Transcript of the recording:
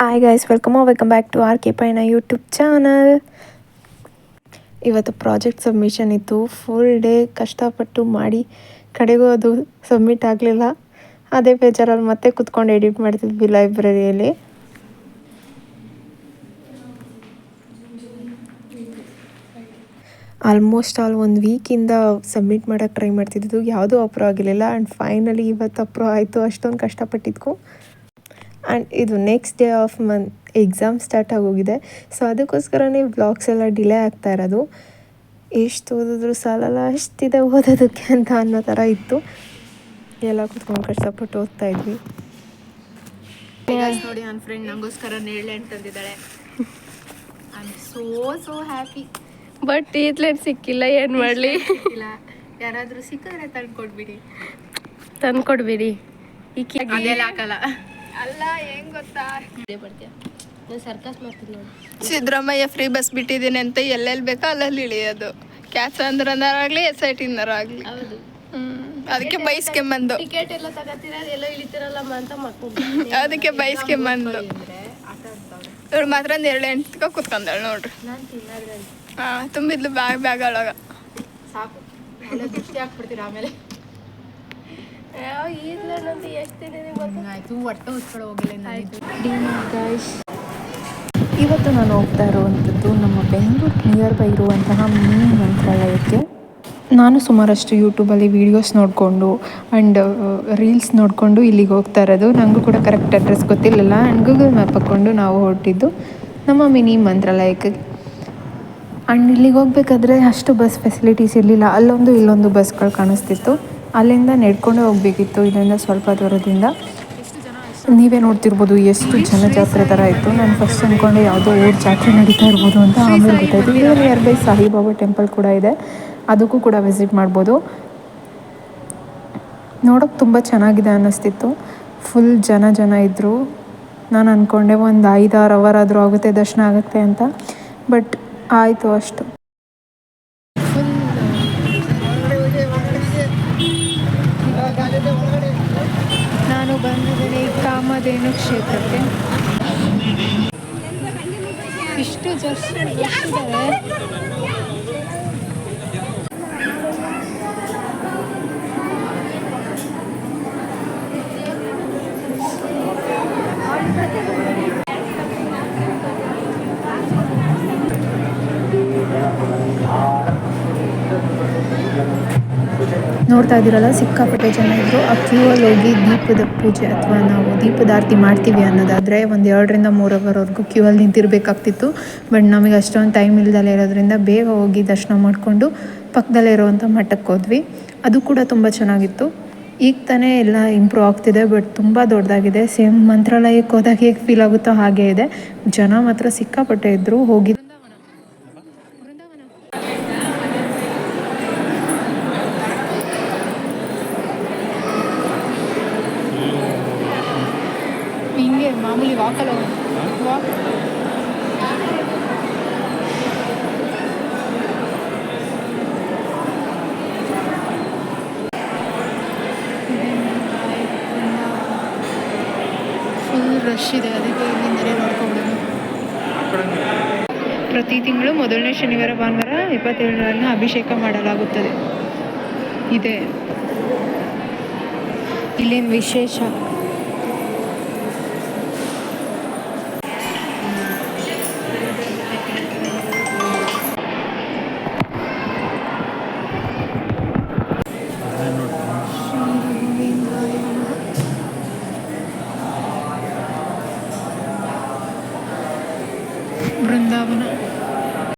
Hi guys welcome welcome back to R K ಪೈನ YouTube channel ಇವತ್ತು project submission ಇತ್ತು. Full day ಕಷ್ಟಪಟ್ಟು ಮಾಡಿ ಕಡೆಗೂ ಅದು ಸಬ್ಮಿಟ್ ಆಗಲಿಲ್ಲ. ಅದೇ ಬೇಜಾರಲ್ಲಿ ಮತ್ತೆ ಕುತ್ಕೊಂಡು ಎಡಿಟ್ ಮಾಡ್ತಿದ್ವಿ ಲೈಬ್ರರಿಯಲ್ಲಿ ಆಲ್ಮೋಸ್ಟ್ ಆಲ್ ಒಂದು ವೀಕಿಂದ ಸಬ್ಮಿಟ್ ಮಾಡೋಕ್ಕೆ ಟ್ರೈ ಮಾಡ್ತಿದ್ದು ಯಾವುದೂ ಅಪ್ರೂವ್ ಆಗಿರಲಿಲ್ಲ. ಆ್ಯಂಡ್ ಫೈನಲಿ ಇವತ್ತು ಅಪ್ರೂವ್ ಆಯಿತು. ಅಷ್ಟೊಂದು ಕಷ್ಟಪಟ್ಟಿದ್ಕು. ಆ್ಯಂಡ್ ಇದು next day of month exam start ಆಗೋಗಿದೆ. ಸೊ ಅದಕ್ಕೋಸ್ಕರನೇ ವ್ಲಾಗ್ಸ್ ಎಲ್ಲ ಡಿಲೇ ಆಗ್ತಾ ಇರೋದು. ಎಷ್ಟು ಓದಿದ್ರು ಸಾಲಲ್ಲ ಅಷ್ಟಿದೆ ಓದೋದಕ್ಕೆ ಅಂತ ಅನ್ನೋ ಥರ ಇತ್ತು. ಎಲ್ಲ ಕುತ್ಕೊಂಡು ಕಷ್ಟಪಟ್ಟು ಓದ್ತಾ ಇದ್ವಿ. ನೋಡಿ ನನ್ನ ಫ್ರೆಂಡ್ ನಂಗೋಸ್ಕರ ನೇರಳೆ ಹಣ್ಣು ತಂದಿದ್ದಾಳೆ. I so so happy but ಈತ್ಲೇಟ್ ಸಿಕ್ಕಿಲ್ಲ ಏನು ಮಾಡಲಿ? ಇಲ್ಲ ಯಾರಾದರೂ ಸಿಕ್ಕಿದ್ರೆ ತಂದು ತಂದ್ಕೊಡ್ಬಿಡಿ. ತಂದು ಕೊಡ್ಬಿಡಿ ಈಕಿ ಅದೆಲ್ಲ ಹಾಕಲ್ಲ. ಅಲ್ಲ ಹೆಂಗ್ ಗೊತ್ತಾ? ಬರ್ತೀಯ ನಾನು ಸರ್ಕಸ್ ಮಾಡ್ತೀನಿ ನೋಡಿ. ಸಿದ್ದರಾಮಯ್ಯ ಫ್ರೀ ಬಸ್ ಬಿಟ್ಟಿದ್ದೀನಿ ಅಂತ ಎಲ್ಲೆಲ್ಲಿ ಬೇಕೋ ಅಲ್ಲಲ್ಲಿ ಇಳಿಯೋದು. ಕ್ಯಾಚ್ ಅಂದ್ರನಾರಾಗ್ಲಿ ಎಸ್ ಐ ಟಿಂದರಾಗ್ಲಿ ಹೌದು. ಅದಕ್ಕೆ ಬೈಸ್ಕೊಂಬಂದು ಟಿಕೆಟ್ ಎಲ್ಲ ತಗೋತೀರ? ಎಲ್ಲ ಇಳಿತಿರಲ್ಲಮ್ಮ ಅಂತ ಮಕ್ಕಳು ಅದಕ್ಕೆ ಬೈಸ್ಕೆಂಬಂದು ಇವ್ರು ಮಾತ್ರ ಎರಡು ಎಂಟ್ಕ ಕುತ್ಕೊಂಡಾಳ ನೋಡ್ರಿ. ಹಾ ತುಂಬಿದ್ಲು ಬ್ಯಾಗ್ ಬ್ಯಾಗ್ ಒಳಗ. ಸಾಕು. ಆಮೇಲೆ? ಯಾವ ಎಷ್ಟು ದಿನ ಒಟ್ಟು ಹೋಗಿಲ್ಲ ಇವತ್ತು ನಾನು ಹೋಗ್ತಾ ಇರುವಂಥದ್ದು ನಮ್ಮ ಬೆಂಗಳೂರು ನಿಯರ್ ಬೈ ಇರುವಂತಹ ಮೀನು ಮಂತ್ರಾಲಯಕ್ಕೆ. ನಾನು ಸುಮಾರಷ್ಟು ಯೂಟ್ಯೂಬಲ್ಲಿ ವೀಡಿಯೋಸ್ ನೋಡಿಕೊಂಡು ಆ್ಯಂಡ್ ರೀಲ್ಸ್ ನೋಡಿಕೊಂಡು ಇಲ್ಲಿಗೆ ಹೋಗ್ತಾ ಇರೋದು. ನನಗೂ ಕೂಡ ಕರೆಕ್ಟ್ ಅಡ್ರೆಸ್ ಗೊತ್ತಿಲ್ಲಲ್ಲ ಆ್ಯಂಡ್ ಗೂಗಲ್ ಮ್ಯಾಪ್ ಹಾಕ್ಕೊಂಡು ನಾವು ಹೊರಟಿದ್ದು ನಮ್ಮ ಮಿನಿ ಮಂತ್ರಾಲಯಕ್ಕೆ. ಆ್ಯಂಡ್ ಇಲ್ಲಿಗೆ ಹೋಗ್ಬೇಕಾದ್ರೆ ಅಷ್ಟು ಬಸ್ ಫೆಸಿಲಿಟೀಸ್ ಇರಲಿಲ್ಲ. ಅಲ್ಲೊಂದು ಇಲ್ಲೊಂದು ಬಸ್ಗಳು ಕಾಣಿಸ್ತಿತ್ತು. ಅಲ್ಲಿಂದ ನಡ್ಕೊಂಡೇ ಹೋಗಬೇಕಿತ್ತು. ಇಲ್ಲಿಂದ ಸ್ವಲ್ಪ ದೂರದಿಂದ. ನೀವೇ ನೋಡ್ತಿರ್ಬೋದು ಎಷ್ಟು ಜನ ಜಾತ್ರೆ ಥರ ಇತ್ತು. ನಾನು ಫಸ್ಟ್ ಅಂದ್ಕೊಂಡೆ ಯಾವುದೋ ಊರು ಜಾತ್ರೆ ನಡೀತಾ ಇರ್ಬೋದು ಅಂತ. ಆಮೇಲೆ ಗೊತ್ತಾಯಿತು. ಇಲ್ಲಿ ನಿಯರ್ ಬೈ ಸಾಯಿಬಾಬಾ ಟೆಂಪಲ್ ಕೂಡ ಇದೆ. ಅದಕ್ಕೂ ಕೂಡ ವಿಸಿಟ್ ಮಾಡ್ಬೋದು. ನೋಡೋಕೆ ತುಂಬ ಚೆನ್ನಾಗಿದೆ ಅನ್ನಿಸ್ತಿತ್ತು. ಫುಲ್ ಜನ ಜನ ಇದ್ದರು ನಾನು ಅಂದ್ಕೊಂಡೆ ಒಂದು ಐದಾರು ಅವರ್ ಆದರೂ ಆಗುತ್ತೆ, ದರ್ಶನ ಆಗುತ್ತೆ ಅಂತ. ಬಟ್ ಆಯಿತು ಅಷ್ಟು. ಬಂದಿದ್ದೇನೆ ಈ ಕಾಮಧೇನು ಕ್ಷೇತ್ರಕ್ಕೆ ಇಷ್ಟು ಜಸ್ಟ್ ಎಷ್ಟಿದ್ದಾರೆ ನೋಡ್ತಾ ಇದ್ದೀರಲ್ಲ, ಸಿಕ್ಕಾಪಟ್ಟೆ ಜನ ಇದ್ರು. ಆ ಕ್ಯೂ ಅಲ್ಲಿ ಹೋಗಿ ದೀಪದ ಪೂಜೆ ಅಥವಾ ನಾವು ದೀಪದ ಆರತಿ ಮಾಡ್ತೀವಿ ಅನ್ನೋದಾದರೆ ಒಂದು ಎರಡರಿಂದ ಮೂರು ಅವರ್ವರೆಗೂ ಕ್ಯೂ ಅಲ್ಲಿ ನಿಂತಿರಬೇಕಾಗ್ತಿತ್ತು. ಬಟ್ ನಮಗೆ ಅಷ್ಟೊಂದು ಟೈಮ್ ಇಲ್ದಲೇ ಇರೋದ್ರಿಂದ ಬೇಗ ಹೋಗಿ ದರ್ಶನ ಮಾಡಿಕೊಂಡು ಪಕ್ಕದಲ್ಲೇ ಇರುವಂಥ ಮಠಕ್ಕೆ ಹೋದ್ವಿ. ಅದು ಕೂಡ ತುಂಬ ಚೆನ್ನಾಗಿತ್ತು. ಈಗ ತಾನೇ ಎಲ್ಲ ಇಂಪ್ರೂವ್ ಆಗ್ತಿದೆ ಬಟ್ ತುಂಬ ದೊಡ್ಡದಾಗಿದೆ. ಸೇಮ್ ಮಂತ್ರಾಲಯಕ್ಕೆ ಹೋದಾಗ ಹೇಗೆ ಫೀಲ್ ಆಗುತ್ತೋ ಹಾಗೇ ಇದೆ. ಜನ ಮಾತ್ರ ಸಿಕ್ಕಾಪಟ್ಟೆ ಇದ್ದರು ಹೋಗಿ ಹಿಂಗೆ ಮಾಮೂಲಿ ವಾಕ್ ಫುಲ್ ರಶ್ ಇದೆ, ಅದಕ್ಕೆ ಇಲ್ಲಿಂದಲೇ ನೋಡ್ಕೊಬಿಡೋದು ಪ್ರತಿ ತಿಂಗಳು ಮೊದಲನೇ ಶನಿವಾರ, ಭಾನುವಾರ ಇಪ್ಪತ್ತೇಳರನ್ನು ಅಭಿಷೇಕ ಮಾಡಲಾಗುತ್ತದೆ. ಇದೆ. ಇಲ್ಲಿನ ವಿಶೇಷ? brindavano.